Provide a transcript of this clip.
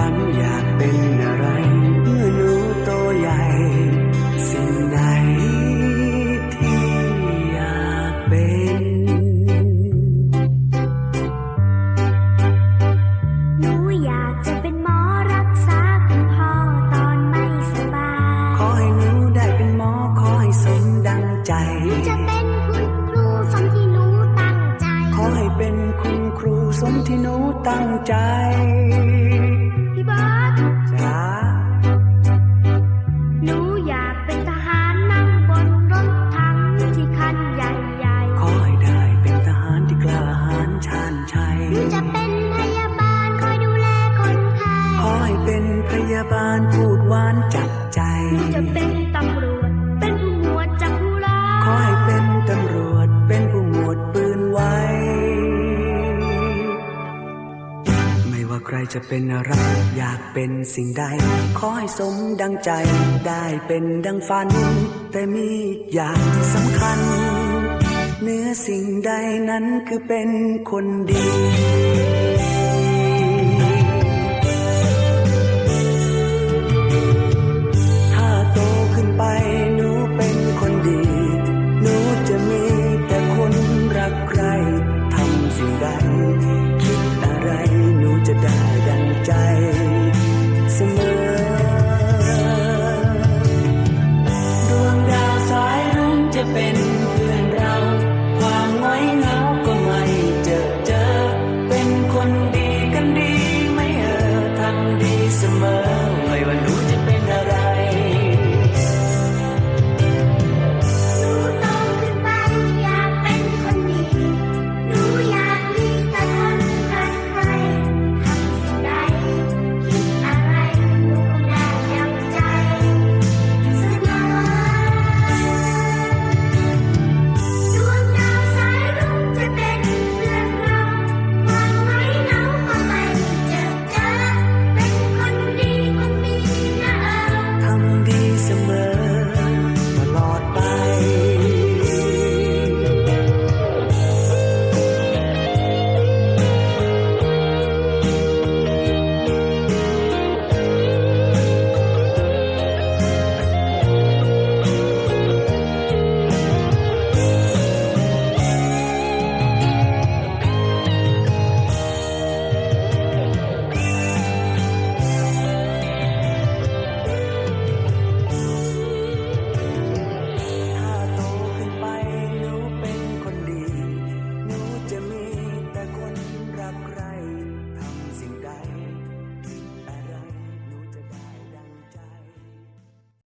ฝันอยากเป็นอะไร เมื่อหนูโตใหญ่ สิ่งใดที่อยากเป็น หนูอยากจะเป็นหมอรักษาคุณพ่อตอนไม่สบาย ขอให้หนูได้เป็นหมอขอให้สมดังใจ หนูจะเป็นคุณครูสมที่หนูตั้งใจ ขอให้เป็นคุณครูสมที่หนูตั้งใจาบาลพูดหวานจับใจ หนูจะเป็นตำรวจ เป็นผู้หมวดจับผู้ร้าขอให้เป็นตำรวจ เป็นผู้หมวดปืนไว้ ไม่ว่าใครจะเป็นอะไร อยากเป็นสิ่งใด ขอให้สมดังใจ ได้เป็นดังฝัน แต่มีอย่างที่สำคัญ เนื้อสิ่งใดนั้นคือเป็นคนดี to die.